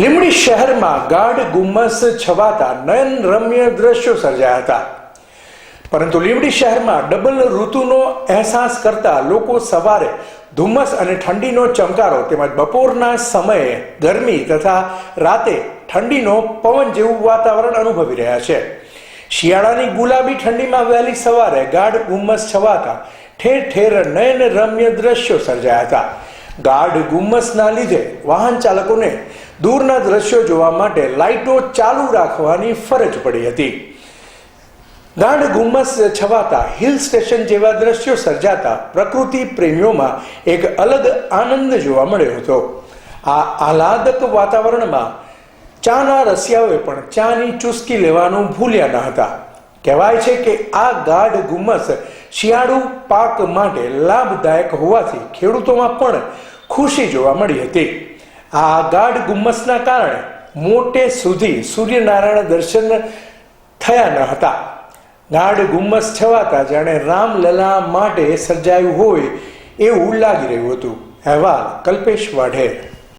લીંબડી શહેરમાં ગાઢ ગુમ્મસ છવાતા નયન રમ્ય દ્રશ્યો સર્જાયા હતા. પરંતુ લીમડી શહેરમાં ડબલ ઋતુનો અહેસાસ કરતા લોકો સવારે ધુમ્મસ અને ઠંડીનો ચમકારો તેમજ બપોરના સમયે ગરમી તથા રાતે ઠંડીનો પવન જેવું વાતાવરણ અનુભવી રહ્યા છે. શિયાળાની ગુલાબી ઠંડીમાં વહેલી સવારે ગાઢ ગુમ્મસ છવાતા ઠેર ઠેર નયન રમ્ય દ્રશ્યો સર્જાયા હતા. ગાઢ ગુમ્મસના લીધે વાહન ચાલકોને દૂરના દ્રશ્યો જોવા માટે લાઇટો ચાલુ રાખવાની ફરજ પડી હતી. ગાઢ ગુમ્મસ છવાતા હિલ સ્ટેશન જેવા દ્રશ્યો સર્જાતા પ્રકૃતિ પ્રેમીઓમાં એક અલગ આનંદ જોવા મળ્યો હતો. આ આહલાદક વાતાવરણમાં ચાના રસિયાઓએ પણ ચાની ચુસ્કી લેવાનું ભૂલ્યા ન હતા. કહેવાય છે કે આ ગાઢ ગુમ્મસ શિયાળુ પાક માટે લાભદાયક હોવાથી ખેડૂતોમાં પણ ખુશી જોવા મળી હતી. આ ગાઢ ગુમ્મસના કારણે મોટે સુધી સૂર્યનારાયણ દર્શન થયા ન હતા. ગાઢ ગુમ્મસ છવાતા જાણે રામલલા માટે સર્જાયું હોય એવું લાગી રહ્યું હતું. અહેવાલ કલ્પેશ વાઢેર.